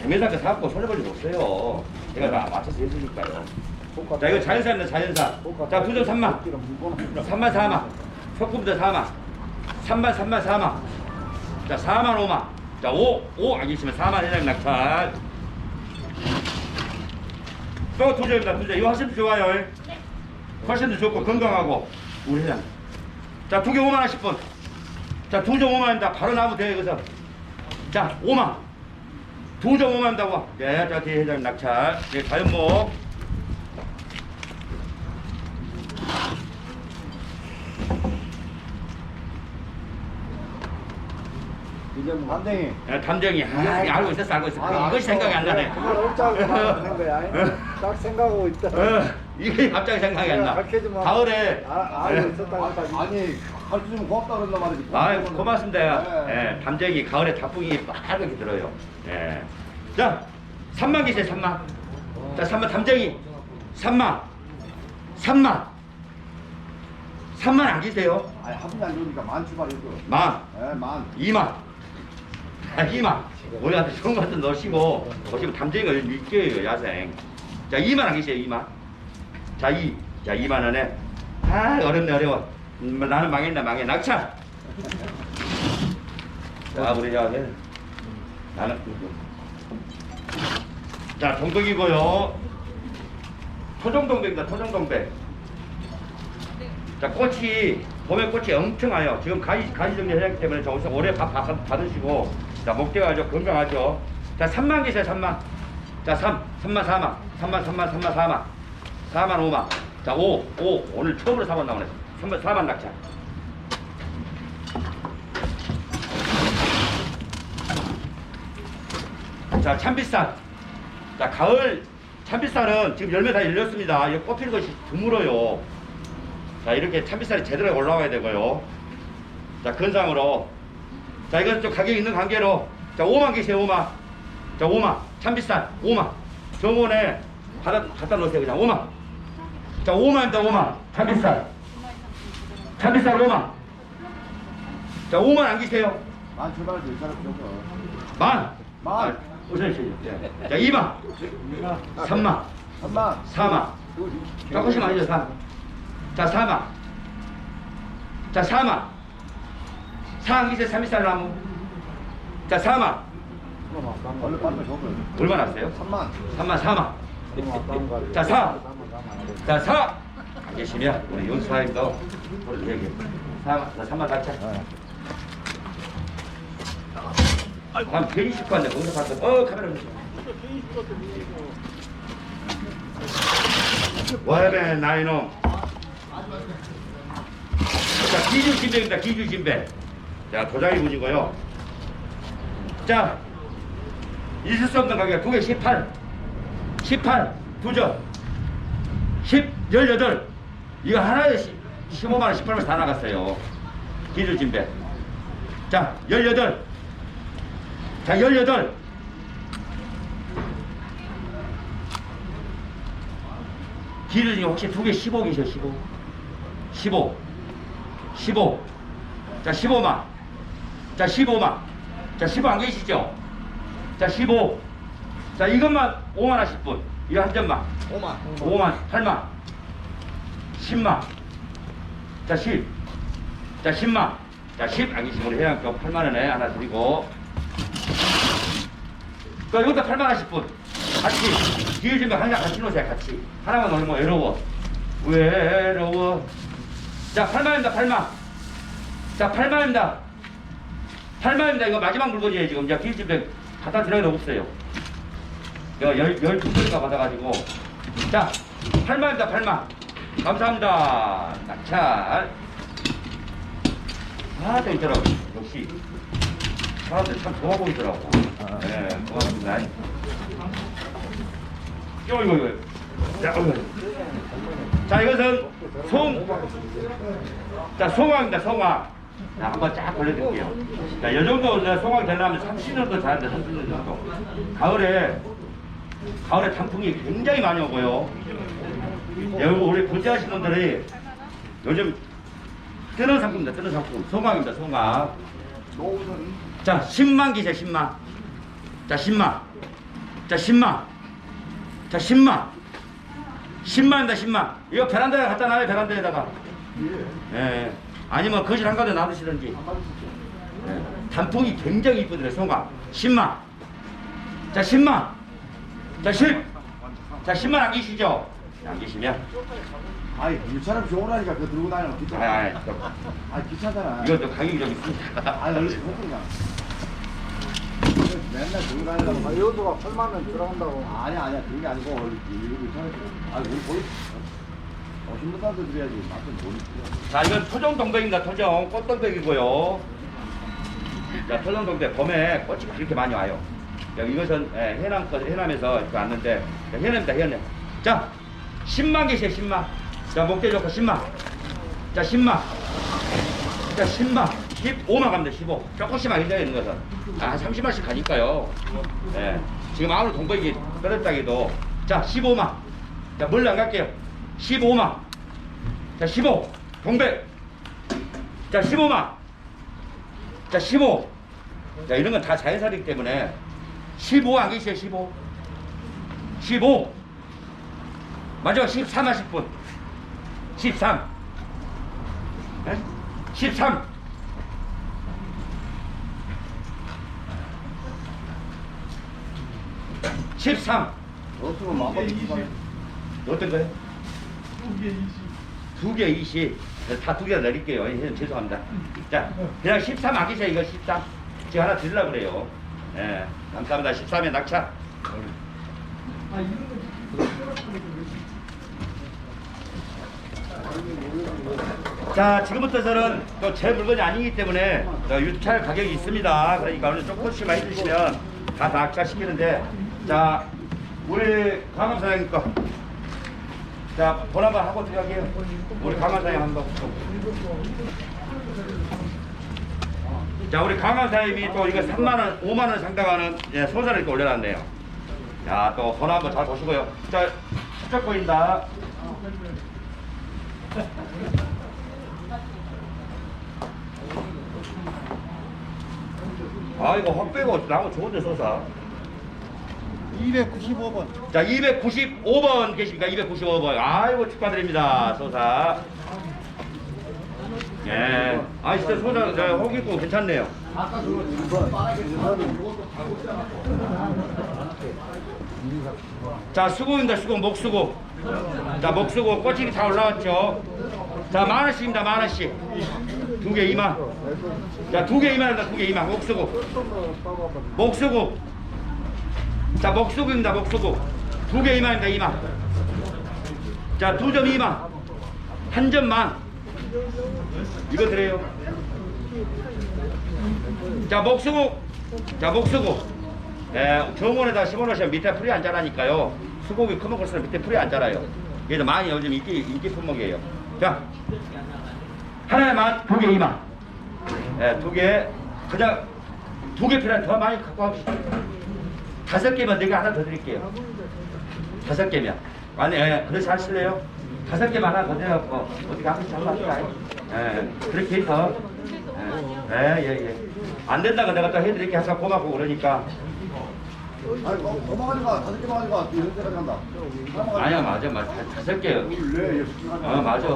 재매사가 사갖고 손해볼 일 없어요. 제가 다 맞춰서 해주니까요. 자, 이거 자연산입니다, 자연산. 자, 두점 3만. 3만 4만. 소금부터 4만. 3만 3만 4만. 자, 4만 5만. 자, 5, 5 알겠습니다. 4만 회장 낙찰. 또 두점입니다, 두점. 이거 훨씬 더 좋아요. 훨씬 더 좋고 건강하고. 우리 회장. 자, 두 개 5만 원씩 분. 자, 두점 5만 원입니다. 바로 나오면 돼요, 여기서. 자, 5만. 두점 5만 원다고. 네, 자, 뒤에 회장 낙찰. 네, 자연목. 이제 뭐 반댕이. 야, 담정이. 아, 알고 있었어, 알고 있었어. 이것이 생각이 안 나네. 그걸 어쩌고 하는 거야. 딱 생각하고 있다. 어, 이게 갑자기 생각이 안 나. 마. 가을에. 아, 알고 있었다고 하다니. 아니 가르쳐주면 고맙다 그런단 말이지 아, 고맙습니다. 네. 예, 담정이 가을에 단풍이 빠르게 들어요. 예. 자, 3만 계세요, 3만. 자, 3만 담정이. 3만. 3만. 3만 안 계세요? 아니 한 분이 안 좋으니까 만 추가해줘 만. 예 만 2만. 아, 2만. 우리한테 좋은 것도 넣으시고, 보시면 담쟁이가 밀게요, 야생. 자, 2만 안 계세요, 2만. 자, 2. 자, 2만 원에. 아, 어렵네, 어려워. 음, 나는 망했나, 망해. 낙차. 자, 우리 야, 네. 나는. 자, 동백이고요. 토종동백입니다, 토종동백. 자, 꽃이, 봄에 꽃이 엄청 와요. 지금 가지, 가지 정리 해야 하기 때문에 저기서 올해 밥 받- 받으시고, 자, 목대가 아주 건강하죠. 자, 3만 계세요, 3만. 자, 3, 3만 4만, 3만, 3만, 3만 4만, 4만 5만. 자, 5, 5. 오늘 처음으로 4만 나오네. 3만, 4만 낙차. 자, 참비쌀. 자, 가을 참비쌀은 지금 열매 다 열렸습니다. 이거 꽃피는 것이 드물어요. 자, 이렇게 참비쌀이 제대로 올라와야 되고요. 자, 근상으로. 자, 이건 좀 가격 있는 관계로. 자, 5만 계세요, 5만. 자, 5만. 참비쌀, 5만. 정원에 갖다, 갖다 놓으세요, 그냥 5만. 자, 5만입니다, 5만. 참비쌀. 참비쌀 5만. 자, 5만 안 계세요. 만 출발해줘 이 사람 필요 없어 만. 만. 아, 오셔주세요. 예. 자, 2만. 3만. 3만 4만. 조금씩 많이 줘, 4. 자, 4만. 자, 4만. 4 안 기세 3일살 나무. 자, 4만. 얼마 났어요? 3만 3만, 4만. 자, 4. 자, 4. 안 계시면 우리 윤수사님도 우리 얘기. 4만, 자, 3만 달자. 한 120관에 거기서 봤어. 어, 카메라 보세요. 와이베 나이놈. 자, 기주 진배입니다. 기주 진배. 자, 도자기 분이고요. 자, 있을 수 없는 가격 두개 18. 18. 두 점. 10, 18. 이거 하나에 15만원, 18만원 다 나갔어요. 기주 진배. 자, 18. 자, 18. 길을 지금 혹시 두 개 15기셔, 15. 15. 15. 자, 15만. 자, 15만. 자, 15 안 계시죠? 자, 15. 자, 이것만 5만 원씩 분. 이거 한 점만. 5만 5만, 8만. 10만. 자, 10. 자, 10만. 자, 10. 안 계시면 우리 해양쪽 8만 원에 하나 드리고. 또 여기다 8만 원씩 분. 같이. 뒤에 주면 항상 같이 놓으세요, 같이. 하나만 놓으면 뭐 외로워. 외로워. 자, 8만입니다, 8만. 자, 8만입니다. 8만입니다. 이거 마지막 물건이에요, 지금. 이제 길집 에 갖다 드려야 없어요. 이거 열, 12개가 받아가지고. 자, 8만입니다, 8만. 감사합니다. 낙찰. 아, 또 있더라고. 역시. 사람들 참 좋아 보이더라고. 네, 고맙습니다. 이거, 이거, 이거. 자, 어이구. 자, 이것은 송, 자, 송화입니다, 송화. 자, 한번 쫙 걸려드릴게요. 자, 이 정도 송화가 되려면 30년도 자는데 30년 정도. 가을에, 가을에 단풍이 굉장히 많이 오고요. 여기 우리 부자하신 분들이 요즘 뜨는 상품입니다, 뜨는 상품. 송화. 노우선 자, 10만 기세 10만. 자, 10만. 자, 10만. 자, 10만. 10만입니다, 10만. 이거 베란다에 갖다 놔요, 베란다에다가. 예. 아니면 거실 한가운데 놔두시든지. 예. 단풍이 굉장히 이쁘더래, 송가. 10만. 자, 10만. 자, 10. 자, 10만 안 계시죠? 안 계시면. 아니 이처럼 좋으라니까 그거 들고 다니면 아, 귀찮아. 아, 또, 아니 귀찮잖아. 이것도 가격이 좀 있습니다. 아니 얼른 그냥. 맨날 들고 다니려고. 아, 요소가 8만 원 들어간다고. 아니 아니야 그런 게 아니고 얼른 이거 괜찮아. 아니 우리 거의 오신 분한테 드려야지. 맛은 돈. 자, 이건 토종 동백입니다. 토종 꽃동백이고요. 자, 토종 동백 봄에 꽃이 그렇게 많이 와요. 자, 이것은 예, 해남 거 해남에서 이렇게 왔는데 자, 해남입니다. 해남. 자, 10만 개세요. 10만. 자, 목대 좋고 10만. 자, 10만. 자, 10만. 15만 갑니다. 15. 조금씩만 해줘야 되는 것은. 아, 30만씩 가니까요. 예. 지금 아무리 동백이 떨어졌다기도. 자, 15만. 자, 멀리 안 갈게요. 15만. 자, 15. 동백. 자, 15만. 자, 15. 자, 이런 건 다 자연살이기 때문에 15 안 계세요, 15. 15. 마지막 13 하실 분. 13. 네? 13. 십삼. 없으면 마음껏 주고 어떤 거요? 두 개 20. 다 두개 내릴게요. 예, 죄송합니다. 자, 그냥 13 아끼세요, 이거 13. 제가 하나 드리려고 그래요. 예, 감사합니다. 13에 낙차. 자, 지금부터서는 또 제 물건이 아니기 때문에 어, 유찰 가격이 있습니다. 그러니까 오늘 조금씩만 해주시면 다 낙찰시키는데, 자, 우리 강남 사장님 거. 자, 번 한번 하고 들어가게요. 우리 강남 사장님 한 번. 자, 우리 강남 사장님이 또 이거 3만원, 5만원 상당하는 예, 소자를 또 올려놨네요. 자, 또 번호 한번 잘 보시고요. 자, 수적 보인다. 아, 이거 확 빼고 나무 좋은데 소사. 295번. 자, 295번 계십니까? 295번. 아이고, 축하드립니다, 소사. 예. 아, 진짜 소사, 저, 호기 있고 괜찮네요. 자, 수고입니다, 수고, 목수고. 자, 목수고, 꼬치기 다 올라왔죠. 자, 만 원씩입니다, 만 원씩. 두개 2만. 자, 두개 2만입니다, 두개 2만. 목수고. 목수고. 자, 목수구입니다, 목수구. 두개 2만입니다, 2만. 자, 두 점 2만. 한 점만. 이거 드려요. 자, 목수구. 자, 목수구. 예, 정원에다 심어놓으시면 밑에 풀이 안 자라니까요. 크면 클수록 밑에 풀이 안 자라요. 얘도 많이 요즘 인기, 인기 품목이에요. 자, 하나에만 두개 2만. 예, 두 개, 그냥 두 개 필요한 더 많이 갖고 합시다. 다섯 개면 내가 하나 더 드릴게요. 다섯 개면. 아니, 예, 그렇게 하실래요? 다섯 개만 하나 더 드려갖고, 어떻게 한 번씩 합시다. 예, 그렇게 해서. 예, 예, 예. 안 된다고 내가 또 해드릴게 항상 고맙고 그러니까. 아니 뭐, 도망가지 마. 다섯 개 망하지 마. 이런 데까지 간다. 아니야, 맞아, 맞아. 다섯 개요. 원래 예쁘게 하냐. 어, 맞아.